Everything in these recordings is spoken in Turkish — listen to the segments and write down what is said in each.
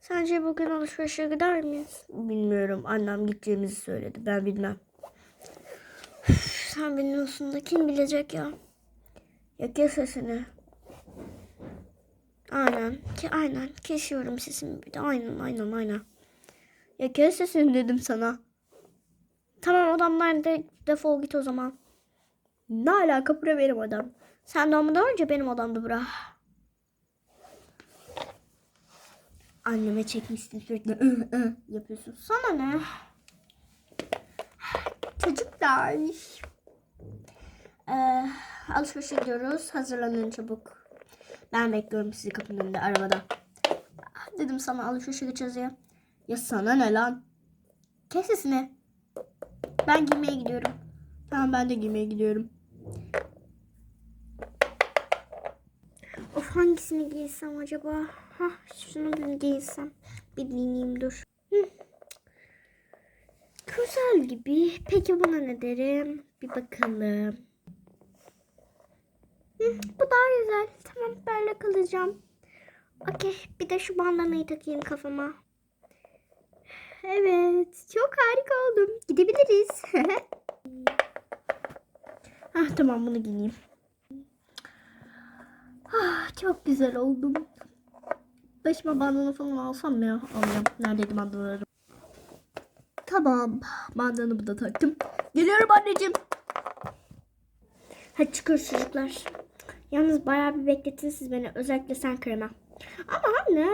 Sence bugün alışverişe gider miyiz? Bilmiyorum. Annem gideceğimizi söyledi. Ben bilmem. Üf, Sen bilmiyorsun da kim bilecek ya? Ya kes sesini. Aynen. Ki aynen. Kesiyorum sesimi bir de. Aynen aynen aynen. Ya kes sesini dedim sana. Tamam odam nerede? Defol git o zaman. Ne alaka bura benim odam. Sen de önce benim odamda bura. Anneme çekmişsin sürekli yapıyorsun. Sana ne? Çocuklar. Ee, alışverişe gidiyoruz. Hazırlanın çabuk. Ben bekliyorum sizi kapının önünde arabada. Dedim sana alışverişe gideceğiz ya. Ya sana ne lan? Kes sesini. Ben giymeye gidiyorum. Tamam ben de giymeye gidiyorum. Of hangisini giysem acaba? Hah şunu bir giysem. Bir deneyeyim dur. Güzel gibi. Peki buna ne derim? Bir bakalım. Hı, bu daha güzel. Tamam böyle kalacağım. Okey bir de şu bandanayı takayım kafama. Evet çok harika oldum. Gidebiliriz. ah tamam bunu giyeyim. Ah, çok güzel oldum. Başıma bandana falan alsam ya? Alacağım. Neredeydi bandanalarım? Tamam. Bandanamı da taktım. Geliyorum anneciğim. Hadi çıkıyoruz çocuklar. Yalnız bayağı bir beklettiniz siz beni. Özellikle sen krema. Ama anne.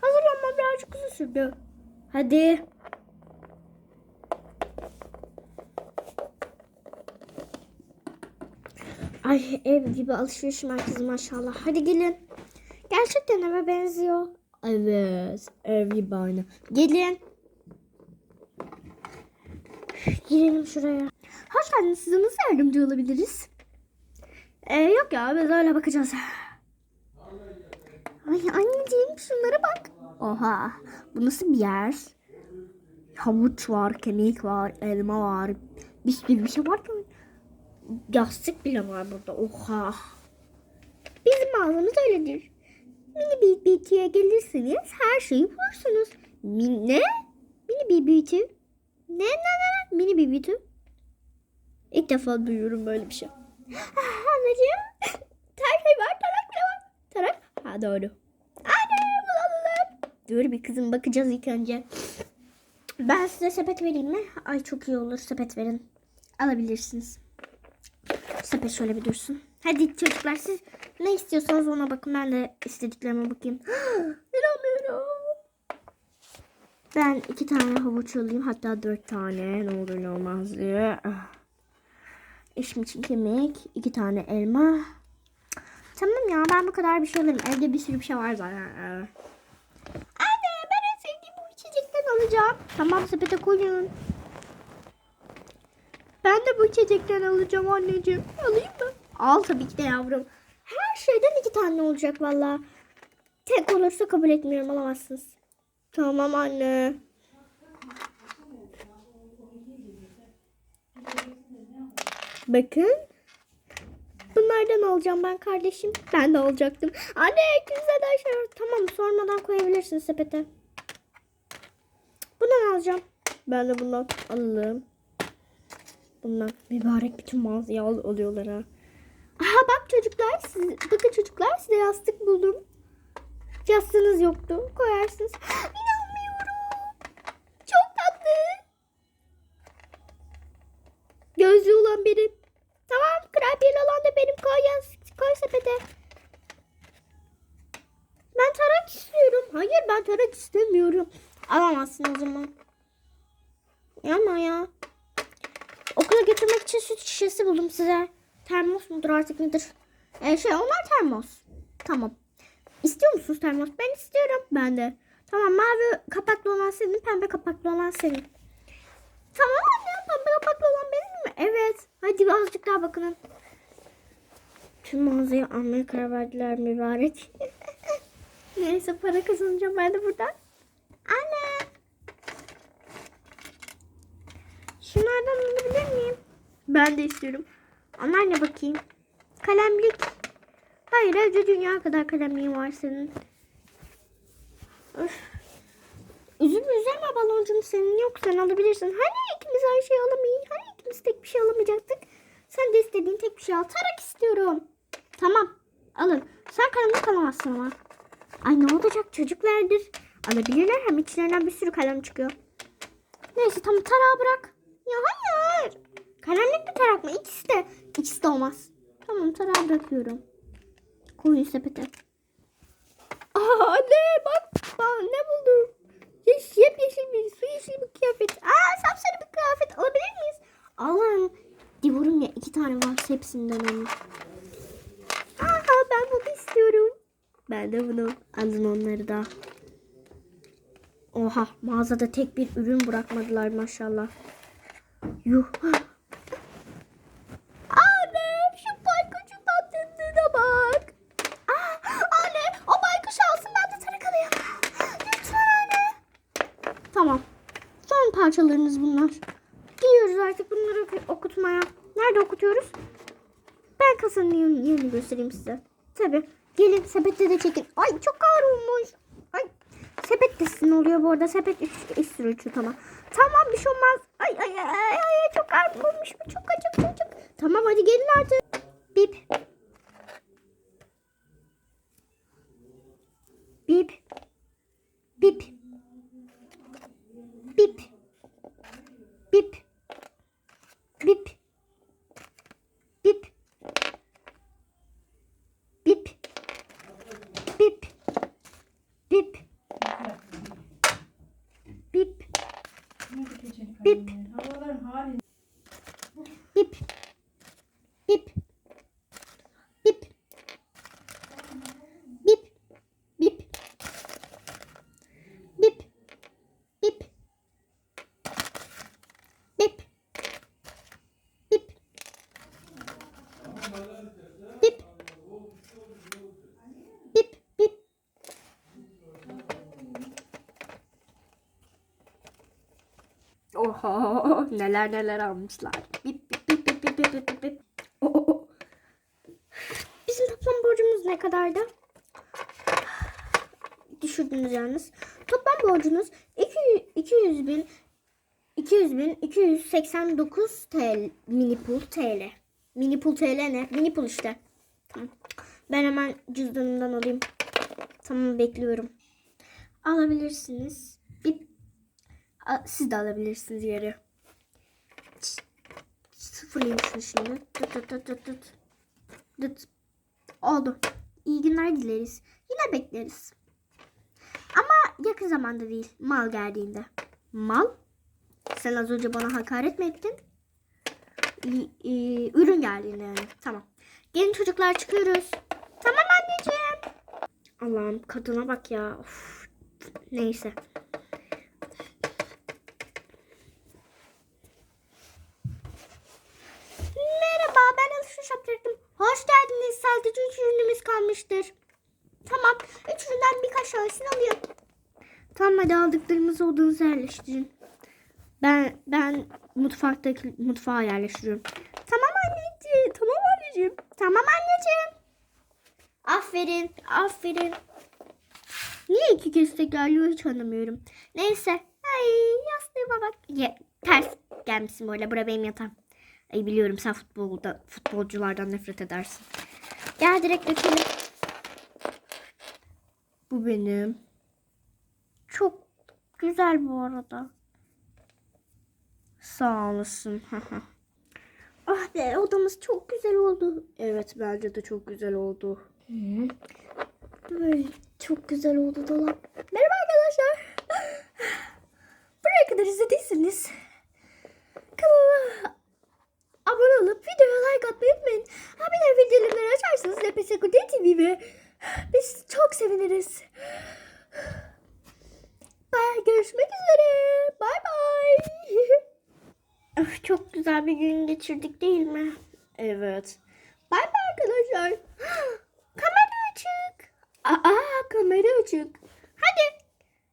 Hazırlanmam birazcık uzun sürdü. Hadi. Ay ev gibi alışveriş merkezi maşallah. Hadi gelin. Gerçekten eve benziyor. Evet. Ev gibi aynı. Gelin. Girelim şuraya. Hoş geldiniz. Size nasıl yardımcı olabiliriz? Ee, yok ya biz öyle bakacağız. Ay anneciğim şunlara bak. Oha. Bu nasıl bir yer? Havuç var, kemik var, elma var. Bir sürü bir şey var ki. Yastık bile var burada. Oha. Bizim mağazamız öyledir. Mini bir beauty'ye gelirseniz her şeyi bulursunuz. Min ne? Mini bir beauty. Ne ne ne? Mini bir beauty. İlk defa duyuyorum böyle bir şey. Ah, Anneciğim. Her şey var. Tarak bile var. Tarak. Ha doğru. Anne bulalım. Dur bir kızım bakacağız ilk önce. Ben size sepet vereyim mi? Ay çok iyi olur sepet verin. Alabilirsiniz. Sepet şöyle bir dursun. Hadi çocuklar siz ne istiyorsanız ona bakın. Ben de istediklerime bakayım. İnanmıyorum. Ben iki tane havuç alayım. Hatta dört tane. Ne olur ne olmaz diye. Ah. Eşim için kemik. iki tane elma. Tamam ya ben bu kadar bir şey alırım. Evde bir sürü bir şey var zaten. Anne ben en sevdiğim bu içecekten alacağım. Tamam sepete koyun. Ben de bu içecekten alacağım anneciğim. Alayım mı? Al tabii ki de yavrum. Her şeyden iki tane olacak valla. Tek olursa kabul etmiyorum alamazsınız. Tamam anne. Bakın. Bunlardan alacağım ben kardeşim. Ben de alacaktım. Anne kimseden şey yok. Tamam sormadan koyabilirsin sepete. Bundan alacağım. Ben de bundan alalım. Bundan mübarek bütün mağazayı al alıyorlar ha. Aha bak çocuklar. Siz, bakın çocuklar size yastık buldum. Yastığınız yoktu. Koyarsınız. İnanmıyorum. Çok tatlı. Gözlü olan benim. Tamam kurabiyeli olan da benim. Koy, yas- koy sepete. Ben tarak istiyorum. Hayır ben tarak istemiyorum. Alamazsın o zaman. Yapma ya. Okula götürmek için süt şişesi buldum size. Termos mudur artık nedir? Ee, şey onlar termos. Tamam. İstiyor musunuz termos? Ben istiyorum. Ben de. Tamam mavi kapaklı olan senin, pembe kapaklı olan senin. Tamam anne pembe kapaklı olan benim mi? Evet. Hadi azıcık daha bakın. Tüm mağazayı almaya karar verdiler mübarek. Neyse para kazanacağım ben de buradan. Anne. Şunlardan alabilir miyim? Ben de istiyorum. Onlar ne bakayım? Kalemlik. Hayır evde dünya kadar kalemliğin var senin. Öf. Üzülme üzülme baloncum senin yok sen alabilirsin. Hani ikimiz aynı şey alamayız. Hani ikimiz tek bir şey alamayacaktık. Sen de istediğin tek bir şey al. Tarak istiyorum. Tamam alın. Sen kalemlik alamazsın ama. Ay ne olacak çocuklardır. Alabilirler hem içlerinden bir sürü kalem çıkıyor. Neyse tamam tarağı bırak. Ya hayır. Kalemlik mi tarak mı? İkisi de. Olmaz. Tamam tarağı bırakıyorum. Koyun sepete. Aa anne bak ben ne buldum. Yeş, yepyeşil bir su yeşil bir kıyafet. Aa sapsarı bir kıyafet alabilir miyiz? Alın. Diyorum ya iki tane var hepsinden alın. Aa ben bunu istiyorum. Ben de bunu. Alın onları da. Oha mağazada tek bir ürün bırakmadılar maşallah. Yuh. Anne şu baykuşun tatlılığına bak. Aa, anne o baykuş alsın ben de tarak alayım. Lütfen anne. Tamam. Son parçalarınız bunlar. Gidiyoruz artık bunları oku- okutmaya. Nerede okutuyoruz? Ben kasanın yerini göstereyim size. Tabi. Gelin sepette de çekin. Ay çok ağır olmuş. Ay sepet de sizin oluyor bu arada. Sepet üç, üç sürü tamam. Tamam bir şey olmaz. Ay ay ay ay, ay çok ağır olmuş. Çok acık çok acık. Tamam hadi gelin artık. Bip. Oho neler neler almışlar. Bip bip bip bip bip bip bip bip. Oh, oh, oh. Bizim toplam borcumuz ne kadardı? Düşürdünüz yalnız. Toplam borcunuz 200, 200 bin 200 bin 289 TL mini minipul TL. Mini Minipul TL ne? Mini Minipul işte. Tamam. Ben hemen cüzdanımdan alayım. Tamam bekliyorum. Alabilirsiniz. Siz de alabilirsiniz yeri. Sıfırlayayım şunu şimdi. Tut tut tut tut tut. Tut. Oldu. İyi günler dileriz. Yine bekleriz. Ama yakın zamanda değil. Mal geldiğinde. Mal? Sen az önce bana hakaret mi ettin? İ- ürün geldiğinde yani. Tamam. Gelin çocuklar çıkıyoruz. Tamam anneciğim. Allah'ım kadına bak ya. Of. Neyse. Merhaba yapacaktım. Hoş geldiniz. Sadece üç ürünümüz kalmıştır. Tamam. Üç üründen birkaç tanesini alayım. Tamam hadi aldıklarımızı odanıza yerleştirin. Ben ben mutfaktaki mutfağa yerleştiriyorum. Tamam anneciğim. Tamam anneciğim. Tamam anneciğim. Aferin. Aferin. Niye iki kez tekrarlıyor hiç anlamıyorum. Neyse. Ay yastığıma bak. Ya, ters gelmişsin böyle. Bura benim yatağım. Ay biliyorum sen futbolda futbolculardan nefret edersin. Gel direkt dökelim. Bu benim. Çok güzel bu arada. Sağ olasın. ah be odamız çok güzel oldu. Evet bence de çok güzel oldu. Böyle çok güzel oldu dolap. Merhaba geçirdik değil mi? Evet. Bye bye arkadaşlar. Kamera açık. Aa kamera açık. Hadi.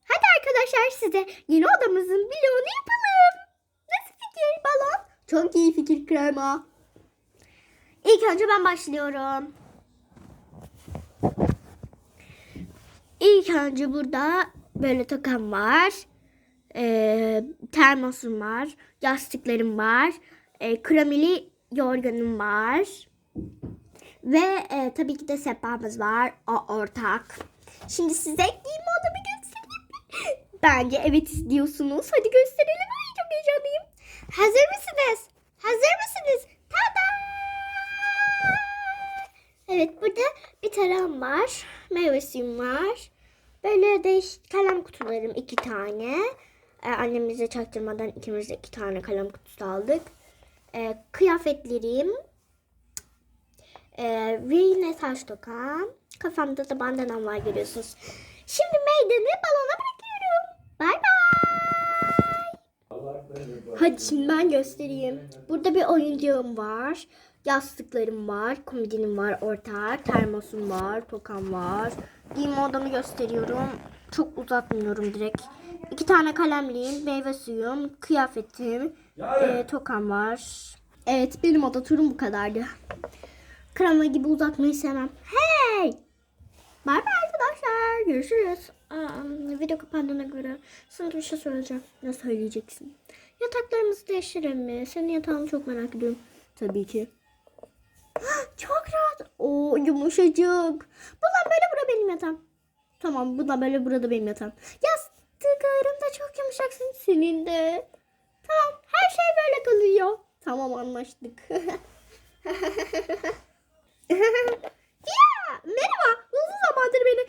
Hadi arkadaşlar size yeni odamızın bloğunu yapalım. Nasıl fikir balon? Çok iyi fikir krema. İlk önce ben başlıyorum. İlk önce burada böyle tokam var. Ee, termosum var. Yastıklarım var. E, kremili yorganım var. Ve e, tabii ki de sehpamız var. O ortak. Şimdi size giyinme odamı göstereyim. Bence evet istiyorsunuz. Hadi gösterelim. Ay çok heyecanlıyım. Hazır mısınız? Hazır mısınız? Tada! Evet burada bir tarağım var. Meyve var. Böyle değişik kalem kutularım iki tane. Ee, annemize çaktırmadan ikimiz de iki tane kalem kutusu aldık. Ee, kıyafetlerim. Ee, ve yine saç tokam. Kafamda da bandanam var görüyorsunuz. Şimdi meydanı balona bırakıyorum. Bay bay. Hadi şimdi ben göstereyim. Burada bir oyuncağım var. Yastıklarım var. Komodinim var ortak. Termosum var. Tokam var. Giyinme odamı gösteriyorum. Çok uzatmıyorum direkt. İki tane kalemliğim, meyve suyum, kıyafetim, e, tokam var. Evet benim oda turum bu kadardı. Krema gibi uzatmayı sevmem. Hey! Bay bay arkadaşlar. Görüşürüz. Aa, video kapandığına göre sana bir şey söyleyeceğim. Ne söyleyeceksin? Yataklarımızı değiştirelim mi? Senin yatağını çok merak ediyorum. Tabii ki. Çok rahat. Oo yumuşacık. Bundan böyle bura benim yatağım. Tamam bundan böyle burada benim yatağım. Yastıklarım da çok yumuşaksın senin de. Tamam her şey böyle kalıyor. Tamam anlaştık. ya merhaba. Uzun zamandır beni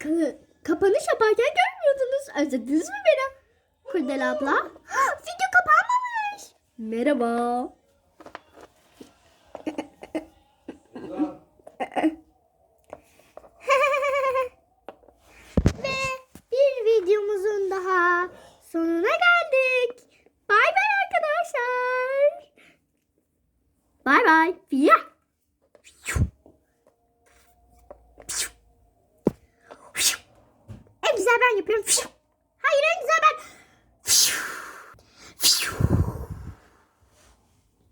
ka- kapanış yaparken görmüyordunuz. Özlediniz mi beni? Kurdel abla. Video kapanmamış. Merhaba.